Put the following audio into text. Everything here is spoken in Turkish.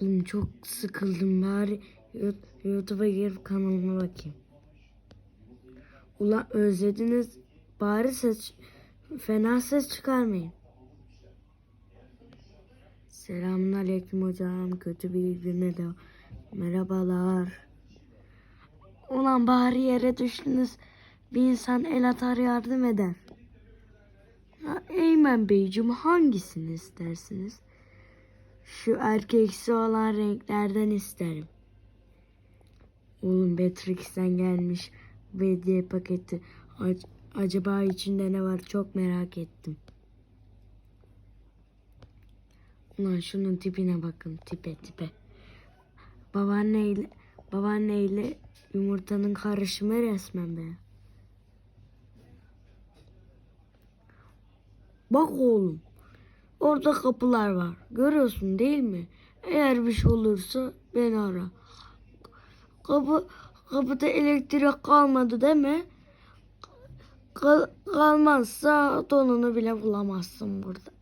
Oğlum çok sıkıldım bari YouTube'a girip kanalıma bakayım. Ulan özlediniz bari ses fena ses çıkarmayın. Selamun aleyküm hocam. Kötü bir güne de merhabalar. Ulan bari yere düştünüz. Bir insan el atar yardım eder. Ha, Eymen Beyciğim hangisini istersiniz? Şu erkeksi olan renklerden isterim. Oğlum Beatrix'ten gelmiş hediye paketi. Ac- acaba içinde ne var çok merak ettim. Ulan şunun tipine bakın tipe tipe. Babaanneyle babaanneyle yumurtanın karışımı resmen be. Bak oğlum. Orada kapılar var. Görüyorsun değil mi? Eğer bir şey olursa beni ara. Kapı kapıda elektrik kalmadı mi? Kal- kalmazsa donunu bile bulamazsın burada.